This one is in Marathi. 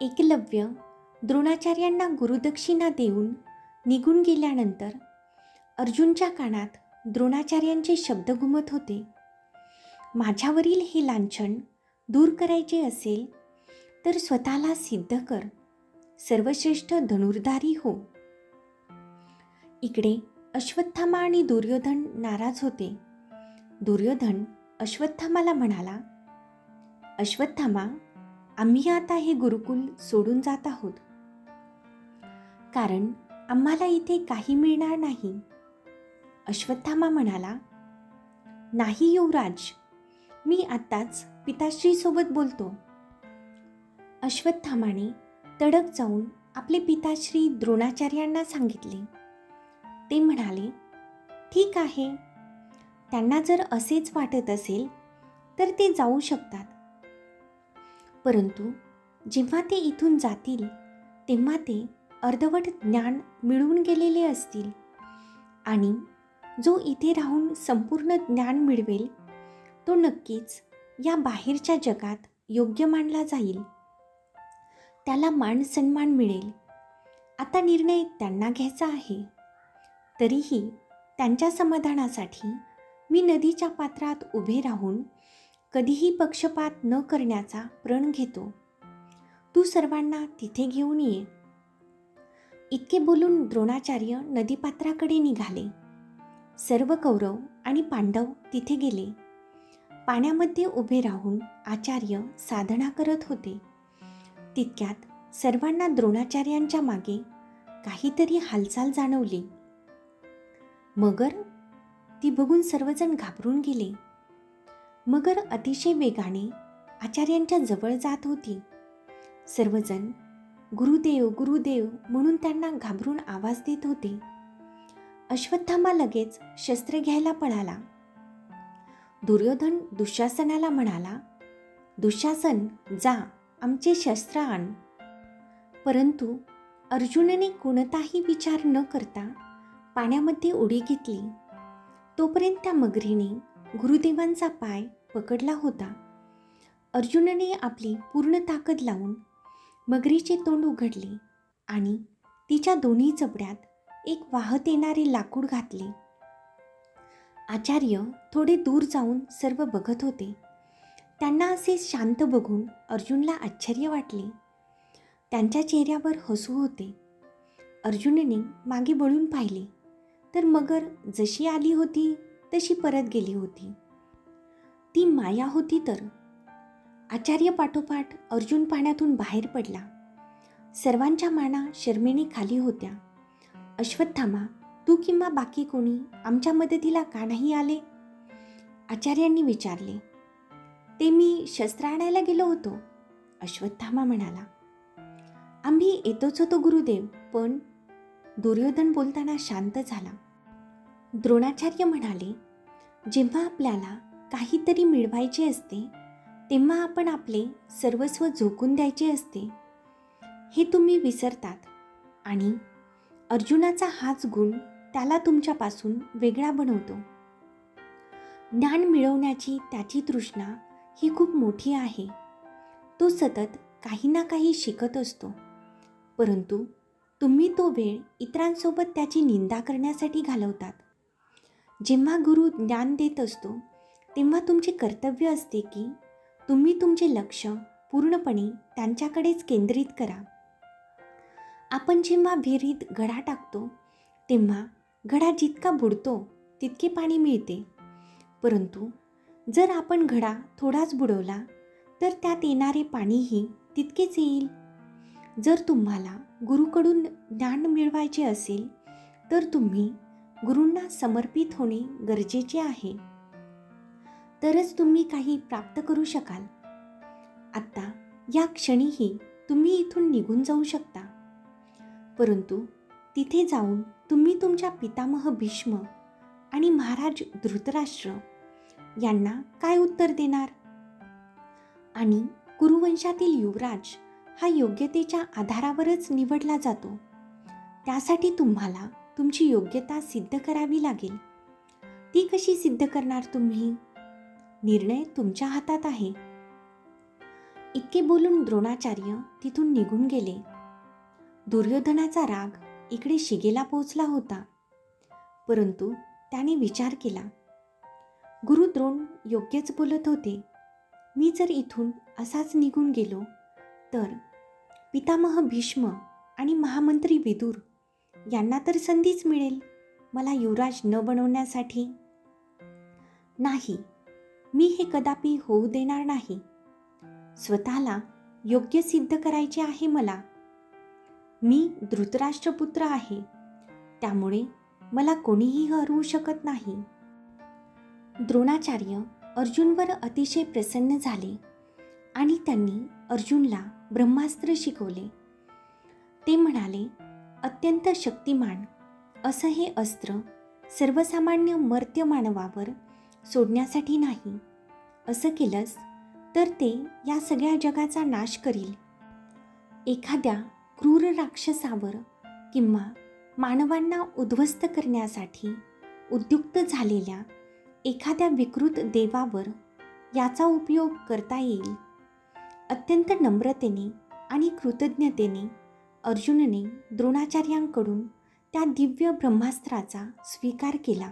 एकलव्य द्रोणाचार्यांना गुरुदक्षिणा देऊन निघून गेल्यानंतर अर्जुनच्या कानात द्रोणाचार्यांचे शब्द घुमत होते. माझ्यावरील हे लांछन दूर करायचे असेल तर स्वतःला सिद्ध कर. सर्वश्रेष्ठ धनुर्धारी हो. इकडे अश्वत्थामा आणि दुर्योधन नाराज होते. दुर्योधन अश्वत्थामाला म्हणाला अश्वत्थामा आम्ही आता हे गुरुकुल सोडून जात आहोत. कारण आम्हाला इथे काही मिळणार नाही. अश्वत्थामा म्हणाला नाही युवराज मी आत्ताच पिताश्रीसोबत बोलतो. अश्वत्थामाने तडक जाऊन आपले पिताश्री द्रोणाचार्यांना सांगितले. ते म्हणाले ठीक आहे. त्यांना जर असेच वाटत असेल तर ते जाऊ शकतात. परंतु जेव्हा ते इथून जातील तेव्हा ते अर्धवट ज्ञान मिळवून गेलेले असतील. आणि जो इथे राहून संपूर्ण ज्ञान मिळवेल तो नक्कीच या बाहेरच्या जगात योग्य मानला जाईल. त्याला मान सन्मान मिळेल. आता निर्णय त्यांना घ्यायचा आहे. तरीही त्यांच्या समाधानासाठी मी नदीच्या पात्रात उभे राहून कधीही पक्षपात न करण्याचा प्रण घेतो. तू सर्वांना तिथे घेऊन ये. इतके बोलून द्रोणाचार्य नदीपात्राकडे निघाले. सर्व कौरव आणि पांडव तिथे गेले. पाण्यामध्ये उभे राहून आचार्य साधना करत होते. तितक्यात सर्वांना द्रोणाचार्यांच्या मागे काहीतरी हालचाल जाणवली. मगर ती बघून सर्वजण घाबरून गेले. मगर अतिशय वेगाने आचार्यांच्या जवळ जात होती. सर्वजण गुरुदेव गुरुदेव म्हणून त्यांना घाबरून आवाज देत होते. अश्वत्थामा लगेच शस्त्र घ्यायला पळाला. दुर्योधन दुःशासनाला म्हणाला दुःशासन जा आमचे शस्त्र आण. परंतु अर्जुनने कोणताही विचार न करता पाण्यामध्ये उडी घेतली. तोपर्यंत त्या मगरीने गुरुदेवांचा पाय पकडला होता. अर्जुनने आपली पूर्ण ताकद लावून मगरीचे तोंड उघडले आणि तिच्या दोन्ही चपड्यात एक वाहत येणारे लाकूड घातले. आचार्य थोडे दूर जाऊन सर्व बघत होते. त्यांना असे शांत बघून अर्जुनला आश्चर्य वाटले. त्यांच्या चेहऱ्यावर हसू होते. अर्जुनने मागे वळून पाहिले तर मगर जशी आली होती तशी परत गेली होती. ती माया होती तर. आचार्य पाठोपाठ अर्जुन पाण्यातून बाहेर पडला. सर्वांच्या माना शर्मिणी खाली होत्या. अश्वत्थामा तू किंवा बाकी कोणी आमच्या मदतीला का नाही आले? आचार्यांनी विचारले. ते मी शस्त्र आणायला गेलो होतो. अश्वत्थामा म्हणाला. आम्ही येतोच होतो गुरुदेव पण दुर्योधन बोलताना शांत झाला. द्रोणाचार्य म्हणाले जेव्हा आपल्याला काहीतरी मिळवायचे असते तेव्हा आपण आपले सर्वस्व झोकून द्यायचे असते. हे तुम्ही विसरतात आणि अर्जुनाचा हाच गुण त्याला तुमच्यापासून वेगळा बनवतो. ज्ञान मिळवण्याची त्याची तृष्णा ही खूप मोठी आहे. तो सतत काही ना काही शिकत असतो. परंतु तुम्ही तो वेळ इतरांसोबत त्याची निंदा करण्यासाठी घालवतात. जेव्हा गुरु ज्ञान देत असतो तेव्हा तुमचे कर्तव्य असते की तुम्ही तुमचे लक्ष पूर्णपणे त्यांच्याकडेच केंद्रित करा. आपण जेव्हा विहिरीत घडा टाकतो तेव्हा घडा जितका बुडतो तितके पाणी मिळते. परंतु जर आपण घडा थोडाच बुडवला तर त्यात येणारे पाणीही तितकेच येईल. जर तुम्हाला गुरुकडून ज्ञान मिळवायचे असेल तर तुम्ही गुरूंना समर्पित होणे गरजेचे आहे. तरच तुम्ही काही प्राप्त करू शकाल. आत्ता या क्षणीही तुम्ही इथून निघून जाऊ शकता. परंतु तिथे जाऊन तुम्ही तुमच्या पितामह भीष्म आणि महाराज धृतराष्ट्र यांना काय उत्तर देणार? आणि कुरुवंशातील युवराज हा योग्यतेच्या आधारावरच निवडला जातो. त्यासाठी तुम्हाला तुमची योग्यता सिद्ध करावी लागेल. ती कशी सिद्ध करणार तुम्ही? निर्णय तुमच्या हातात आहे. इतके बोलून द्रोणाचार्य तिथून निघून गेले. दुर्योधनाचा राग इकडे शिगेला पोहोचला होता. परंतु त्याने विचार केला. गुरु द्रोण योग्यच बोलत होते. मी जर इथून असाच निघून गेलो तर पितामह भीष्म आणि महामंत्री विदूर यांना तर संधीच मिळेल. मला युवराज न बनवण्यासाठी. नाही मी हे कदापि होऊ देणार नाही. स्वतःला योग्य सिद्ध करायचे आहे मला. मी धृतराष्ट्रपुत्र आहे. त्यामुळे मला कोणीही हरवू शकत नाही. द्रोणाचार्य अर्जुनवर अतिशय प्रसन्न झाले आणि त्यांनी अर्जुनला ब्रह्मास्त्र शिकवले. ते म्हणाले अत्यंत शक्तिमान असं हे अस्त्र सर्वसामान्य मर्त्य मानवावर सोडण्यासाठी नाही. असं केलंस तर ते या सगळ्या जगाचा नाश करील. एखाद्या क्रूर राक्षसावर किंवा मानवांना उद्ध्वस्त करण्यासाठी उद्युक्त झालेल्या एखाद्या विकृत देवावर याचा उपयोग करता येईल. अत्यंत नम्रतेने आणि कृतज्ञतेने अर्जुनने द्रोणाचार्यांकडून त्या दिव्य ब्रह्मास्त्राचा स्वीकार केला.